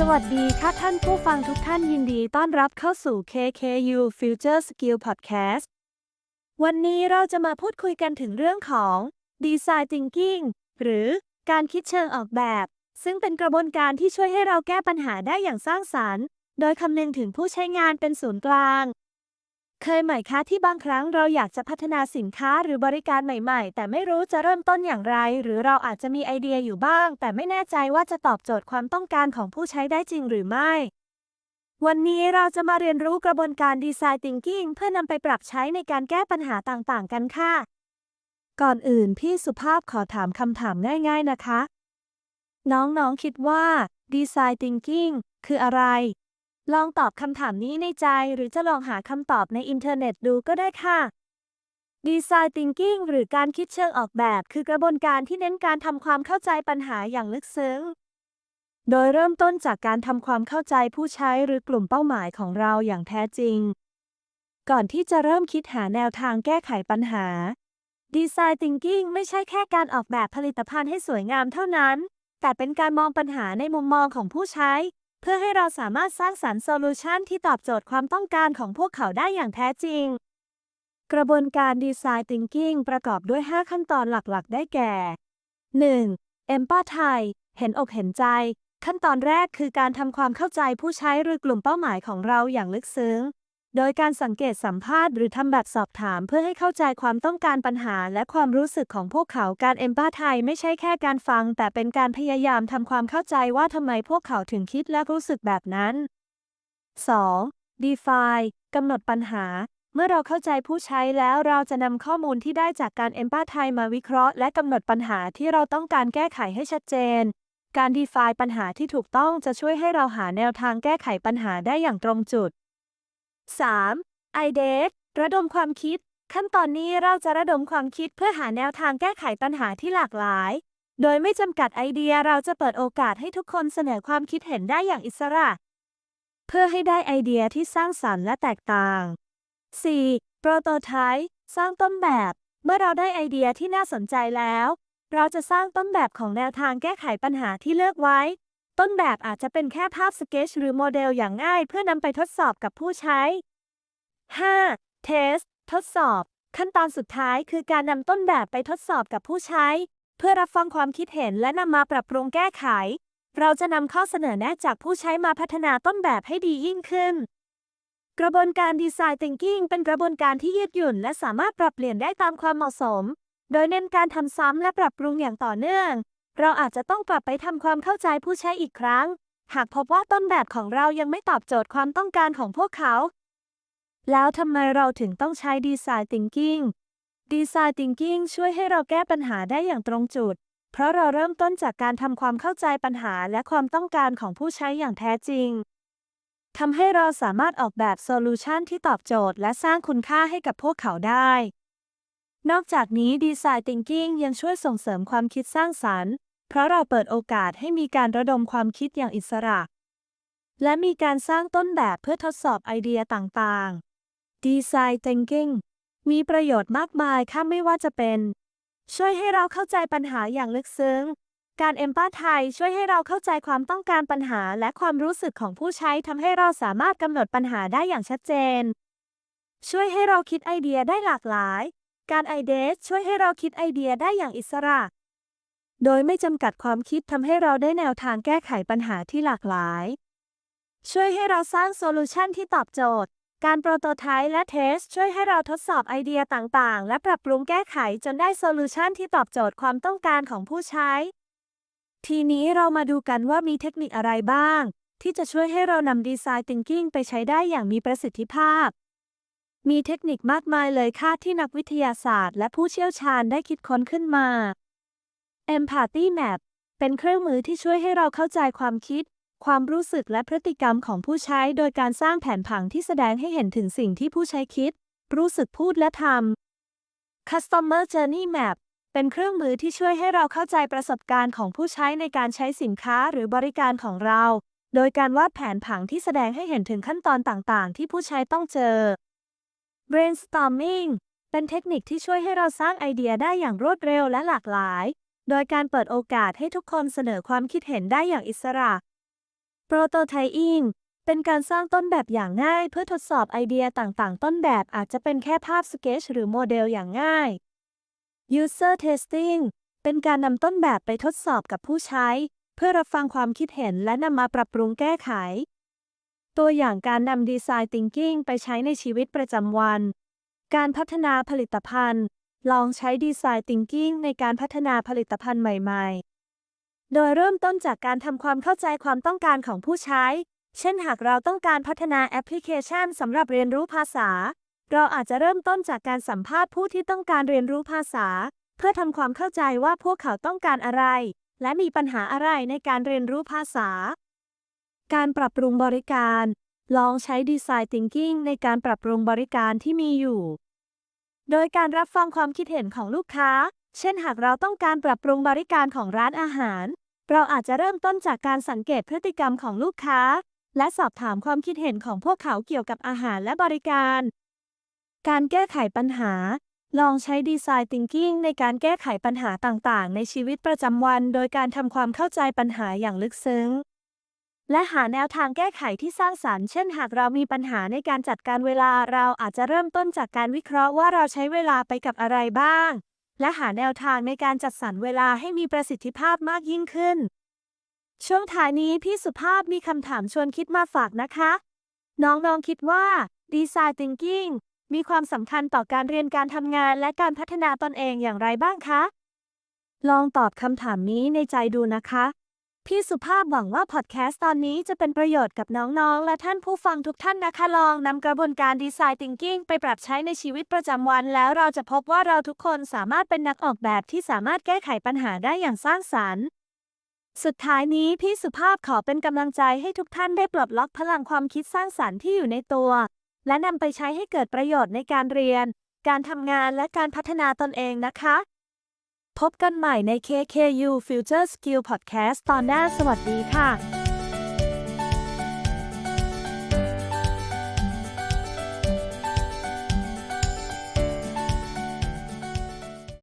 สวัสดีค่ะท่านผู้ฟังทุกท่านยินดีต้อนรับเข้าสู่ KKU Future Skill Podcast วันนี้เราจะมาพูดคุยกันถึงเรื่องของ Design Thinking หรือการคิดเชิงออกแบบ ซึ่งเป็นกระบวนการที่ช่วยให้เราแก้ปัญหาได้อย่างสร้างสรรค์ โดยคำนึงถึงผู้ใช้งานเป็นศูนย์กลาง เคยไหมคะที่บางครั้งเราอยากจะพัฒนาสินค้าหรือบริการใหม่ ๆ แต่ไม่รู้จะเริ่มต้นอย่างไร หรือเราอาจจะมีไอเดียอยู่บ้าง แต่ไม่แน่ใจว่าจะตอบโจทย์ความต้องการของผู้ใช้ได้จริงหรือไม่ วันนี้เราจะมาเรียนรู้กระบวนการ Design Thinking เพื่อนำไปปรับใช้ในการแก้ปัญหาต่างๆ กันค่ะ ก่อนอื่นพี่สุภาพขอถามคำถามง่าย ๆ นะคะ น้องๆคิดว่า Design Thinking คืออะไร ลองตอบคำถามนี้ในใจหรือจะลองหาคำตอบในอินเทอร์เน็ตดูก็ได้ค่ะ Design Thinking หรือการคิดเชิงออกแบบ คือกระบวนการที่เน้นการทำความเข้าใจปัญหาอย่างลึกซึ้ง โดยเริ่มต้นจากการทำความเข้าใจผู้ใช้หรือกลุ่มเป้าหมายของเราอย่างแท้จริง ก่อนที่จะเริ่มคิดหาแนวทางแก้ไขปัญหา Design Thinking ไม่ใช่แค่การออกแบบผลิตภัณฑ์ให้สวยงามเท่านั้น แต่เป็นการมองปัญหาในมุมมองของผู้ใช้ พื่อให้เราสามารถสร้างสรรค์โซลูชันที่ตอบโจทย์ความต้องการของพวกเขาได้อย่างแท้จริง กระบวนการดีไซน์ Thinking ประกอบด้วย 5 ขั้นตอนหลักๆ ได้แก่ 1. Empathy เห็นอกเห็นใจ ขั้นตอนแรกคือการทำความเข้าใจผู้ใช้หรือกลุ่มเป้าหมายของเราอย่างลึกซึ้ง โดยการสังเกตสัมภาษณ์หรือทำแบบสอบถามเพื่อให้เข้าใจความต้องการปัญหาและความรู้สึกของพวกเขาการเอมพาไทยไม่ใช่แค่การฟัง แต่เป็นการพยายามทำความเข้าใจว่าทำไมพวกเขาถึงคิดและรู้สึกแบบนั้น 2. Define กำหนดปัญหา เมื่อเราเข้าใจผู้ใช้แล้วเราจะนำข้อมูลที่ได้จากการเอมพาไทยมาวิเคราะห์และกำหนดปัญหาที่เราต้องการแก้ไขให้ชัดเจน การ define ปัญหาที่ถูกต้องจะช่วยให้เราหาแนวทางแก้ไขปัญหาได้อย่างตรงจุด 3. i d e a ระดมความคิด ขั้นตอนนี้เราจะระดมความคิดเพื่อหาแนวทางแก้ไขปัญหาที่หลากหลาย โดยไม่จำกัดไอเดียเราจะเปิดโอกาสให้ทุกคนเสนอความคิดเห็นได้อย่างอิสระ เพื่อให้ได้ไอเดียที่สร้างสรรค์และแตกต่าง 4. Prototype สร้างต้นแบบ เมื่อเราได้ไอเดียที่น่าสนใจแล้ว เราจะสร้างต้นแบบของแนวทางแก้ไขปัญหาที่เลือกไว้ ต้นแบบอาจจะเป็นแค่ภาพสเกจหรือโมเดลอย่างง่ายเพื่อนำไปทดสอบกับผู้ใช้ 5. Test ทดสอบ ขั้นตอนสุดท้ายคือการนำต้นแบบไปทดสอบกับผู้ใช้ เพื่อรับฟังความคิดเห็นและนำมาปรับปรุงแก้ไข เราจะนำข้อเสนอแนะจากผู้ใช้มาพัฒนาต้นแบบให้ดียิ่งขึ้น กระบวนการ Design Thinking เป็นกระบวนการที่ยืดหยุ่น และสามารถปรับเปลี่ยนได้ตามความเหมาะสม โดยเน้นการทำซ้ำและปรับปรุงอย่างต่อเนื่อง เราอาจจะต้องกลับไปทำความเข้าใจผู้ใช้อีกครั้ง หากพบว่าต้นแบบของเรายังไม่ตอบโจทย์ความต้องการของพวกเขา แล้วทำไมเราถึงต้องใช้ Design Thinking Design Thinking ช่วยให้เราแก้ปัญหาได้อย่างตรงจุด เพราะเราเริ่มต้นจากการทำความเข้าใจปัญหาและความต้องการของผู้ใช้อย่างแท้จริงทำให้เราสามารถออกแบบโซลูชันที่ตอบโจทย์และสร้างคุณค่าให้กับพวกเขาได้ นอกจากนี้ Design Thinking ยังช่วยส่งเสริมความคิดสร้างสรรค์ เพราะเราเปิดโอกาสให้มีการระดมความคิดอย่างอิสระ และมีการสร้างต้นแบบเพื่อทดสอบไอเดียต่างๆ Design Thinking มีประโยชน์มากมายค่ะไม่ว่าจะเป็น ช่วยให้เราเข้าใจปัญหาอย่างลึกซึ้ง การเอมพาไทช่วยให้เราเข้าใจความต้องการปัญหาและความรู้สึกของผู้ใช้ทำให้เราสามารถกำหนดปัญหาได้อย่างชัดเจน ช่วยให้เราคิดไอเดียได้หลากหลาย การไอเดสช่วยให้เราคิดไอเดียได้อย่างอิสระ โดยไม่จำกัดความคิดทำให้เราได้แนวทางแก้ไขปัญหาที่หลากหลาย ช่วยให้เราสร้างโซลูชันที่ตอบโจทย์ การโปรโตไทป์และเทสช่วยให้เราทดสอบไอเดียต่างๆ และปรับปรุงแก้ไขจนได้โซลูชันที่ตอบโจทย์ความต้องการของผู้ใช้ ทีนี้เรามาดูกันว่ามีเทคนิคอะไรบ้าง ที่จะช่วยให้เรานำ Design Thinking ไปใช้ได้อย่างมีประสิทธิภาพมีเทคนิคมากมายเลยค่ะที่นักวิทยาศาสตร์และผู้เชี่ยวชาญได้คิดค้นขึ้นมา Empathy Map เป็นเครื่องมือที่ช่วยให้เราเข้าใจความคิด ความรู้สึกและพฤติกรรมของผู้ใช้ โดยการสร้างแผนผังที่แสดงให้เห็นถึงสิ่งที่ผู้ใช้คิด รู้สึกพูดและทำ Customer Journey Map เป็นเครื่องมือที่ช่วยให้เราเข้าใจประสบการณ์ของผู้ใช้ในการใช้สินค้าหรือบริการของเรา โดยการวาดแผนผังที่แสดงให้เห็นถึงขั้นตอนต่างๆ ที่ผู้ใช้ต้องเจอ Brainstorming เป็นเทคนิคที่ช่วยให้เราสร้างไอเดียได้อย่างรวดเร็วและหลากหลาย โดยการเปิดโอกาสให้ทุกคนเสนอความคิดเห็นได้อย่างอิสระ Prototyping เป็นการสร้างต้นแบบอย่างง่าย เพื่อทดสอบไอเดียต่างๆ ต้นแบบอาจจะเป็นแค่ภาพสเกจหรือโมเดลอย่างง่าย User Testing เป็นการนำต้นแบบไปทดสอบกับผู้ใช้ เพื่อรับฟังความคิดเห็นและนำมาปรับปรุงแก้ไข ตัวอย่างการนำ Design Thinking ไปใช้ในชีวิตประจำวัน การพัฒนาผลิตภัณฑ์ ลองใช้ Design Thinking ในการพัฒนาผลิตภัณฑ์ใหม่ๆ โดยเริ่มต้นจากการทำความเข้าใจความต้องการของผู้ใช้ เช่นหากเราต้องการพัฒนาแอปพลิเคชันสำหรับเรียนรู้ภาษา เราอาจจะเริ่มต้นจากการสัมภาษณ์ผู้ที่ต้องการเรียนรู้ภาษา เพื่อทำความเข้าใจว่าพวกเขาต้องการอะไร และมีปัญหาอะไรในการเรียนรู้ภาษา การปรับปรุงบริการ ลองใช้ Design Thinking ในการปรับปรุงบริการที่มีอยู่ โดยการรับฟังความคิดเห็นของลูกค้า เช่นหากเราต้องการปรับปรุงบริการของร้านอาหาร เราอาจจะเริ่มต้นจากการสังเกตพฤติกรรมของลูกค้า และสอบถามความคิดเห็นของพวกเขาเกี่ยวกับอาหารและบริการ การแก้ไขปัญหา ลองใช้ Design Thinking ในการแก้ไขปัญหาต่างๆ ในชีวิตประจำวัน โดยการทำความเข้าใจปัญหาอย่างลึกซึ้ง และหาแนวทางแก้ไขที่สร้างสรรค์ เช่น หากเรามีปัญหาในการจัดการเวลา เราอาจจะเริ่มต้นจากการวิเคราะห์ว่าเราใช้เวลาไปกับอะไรบ้าง และหาแนวทางในการจัดสรรเวลาให้มีประสิทธิภาพมากยิ่งขึ้น ช่วงท้ายนี้พี่สุภาพมีคำถามชวนคิดมาฝากนะคะ น้องๆคิดว่า Design Thinking มีความสำคัญต่อการเรียนการทำงานและการพัฒนาตนเองอย่างไรบ้างคะ ลองตอบคำถามนี้ในใจดูนะคะ พี่สุภาพหวังว่าพอดแคสต์ตอนนี้จะเป็นประโยชน์กับน้องๆ และท่านผู้ฟังทุกท่านนะคะลองนำกระบวนการ Design Thinking ไปปรับใช้ในชีวิตประจำวัน แล้วเราจะพบว่าเราทุกคนสามารถเป็นนักออกแบบที่สามารถแก้ไขปัญหาได้อย่างสร้างสรรค์ สุดท้ายนี้พี่สุภาพขอเป็นกำลังใจให้ทุกท่านได้ปลดล็อกพลังความคิดสร้างสรรค์ที่อยู่ในตัว และนำไปใช้ให้เกิดประโยชน์ในการเรียน การทำงานและการพัฒนาตนเองนะคะ พบกันใหม่ใน KKU Future Skill Podcast ตอนหน้าสวัสดีค่ะ